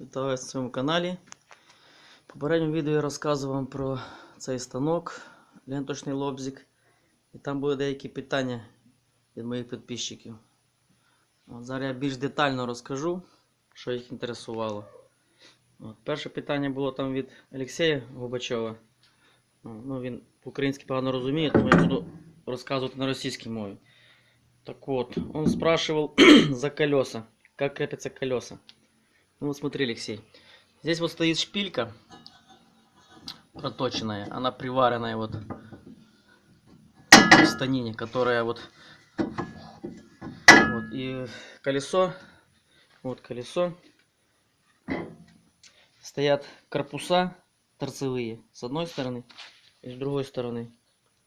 Вітаю вас на своєму каналі. В попередньому відео я розказував вам про цей станок, ленточний лобзик. І там були деякі питання від моїх підписчиків. От зараз я більш детально розкажу, що їх інтересувало. От, перше питання було там від Олексія Губачова. Ну, він по-українськи погано розуміє, тому я буду розказувати на російській мові. Так вот, он спрашивал за колеса, как крепятся колеса. Ну вот смотри, Алексей. Здесь вот стоит шпилька проточенная, она приваренная вот в станине, которая вот, вот и колесо, вот колесо, стоят корпуса торцевые с одной стороны и с другой стороны,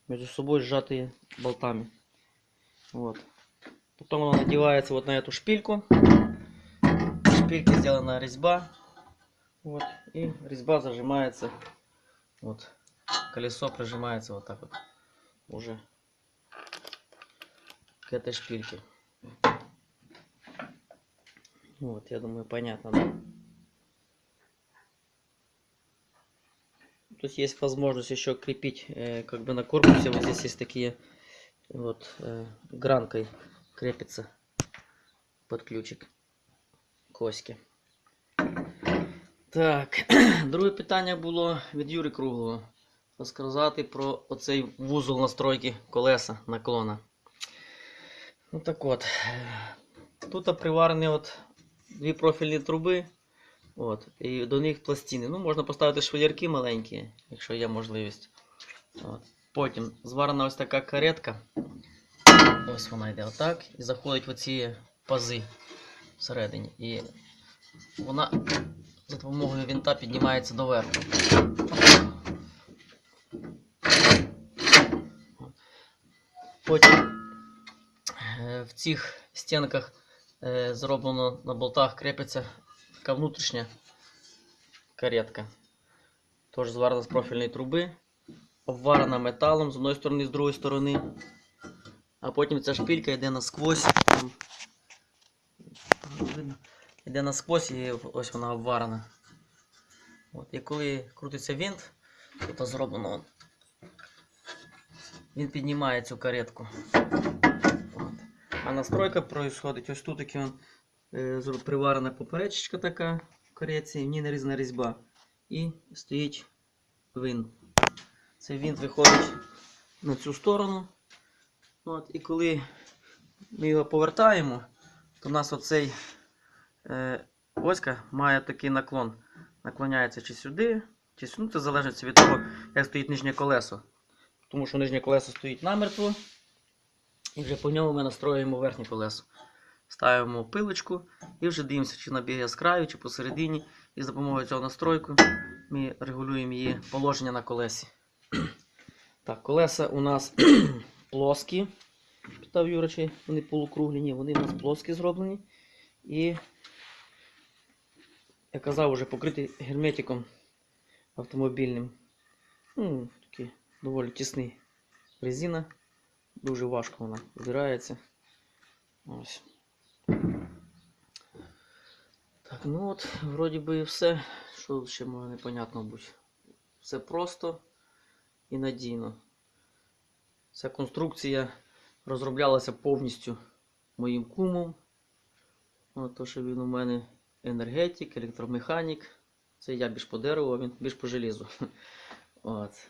между собой сжатые болтами. Вот. Потом она надевается вот на эту шпильку. В шпильке сделана резьба. Вот. И резьба зажимается. Вот. Колесо прижимается вот так вот. Уже к этой шпильке. Вот, я думаю, понятно, да? То есть есть возможность еще крепить э, как бы на корпусе. Вот здесь есть такие вот э, гранкой крепится под ключик к оськи. Так, друге питання було від Юри Круглого. Розказати про оцей вузол настройки колеса наклона. Ну так от. Тут приварені от дві профільні труби. От, і до них пластини. Ну, можна поставити швелірки маленькі, якщо є можливість. От. Потім зварена ось така каретка. Ось вона йде отак. І заходить в оці пази всередині. І вона за допомогою вінта піднімається доверху. Потім е, в цих стінках е, зроблено на болтах крепиться така внутрішня каретка. Тож зварена з профільної труби обварена металом з одної сторони, з другої сторони. А потім ця шпилька йде насквозь. Видно, Йде насквозь і ось вона обварена. От, і коли крутиться винт, тут зроблено. Він піднімає цю каретку. От. А настройка происходить ось тут таки он, е, приварена поперечечка така в кареці, в ній нарізана різьба. І стоїть винт. Цей винт виходить на цю сторону. От, і коли ми його повертаємо, то у нас оцей оська має такий наклон. Наклоняється чи сюди, чи сюди. Ну, це залежить від того, як стоїть нижнє колесо. Тому що нижнє колесо стоїть намертво. І вже по ньому ми настроюємо верхнє колесо. Ставимо пилочку і вже дивимося, чи набігає краю, чи посередині. І за допомогою цього настройку ми регулюємо її положення на колесі. Так, колеса у нас плоскі. Питав Юра, чи вони полукруглі, ні, вони у нас плоскі зроблені. І, я казав, вже покриті герметиком автомобільним. Ну, такий доволі тісний резина. Дуже важко вона збирається. Ось. Так, ну от, вроді би і все. Що ще може непонятно бути. Все просто і надійно. Ця конструкція розроблялася повністю моїм кумом. От, то, що він у мене енергетик, електромеханік. Це я більш по дереву, а він більш по желізу. От.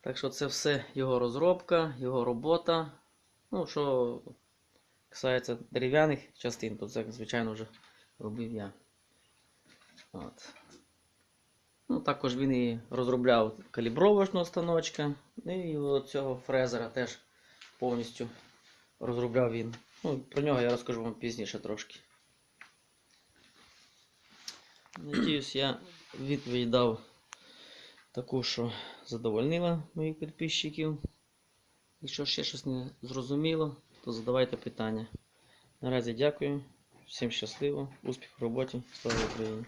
Так що це все його розробка, його робота. Ну, що касається дерев'яних частин, то це, звичайно, вже робив я. От. Ну, також він і розробляв калібровочного станочка. Ну, І цього фрезера теж повністю розробляв він. Ну, про нього я розкажу вам пізніше трошки. Надіюсь, я відповідь дав таку, що задовольнила моїх підписчиків. Якщо ще щось не зрозуміло, то задавайте питання. Наразі дякую, всім щасливо, успіх в роботі, слава Україні!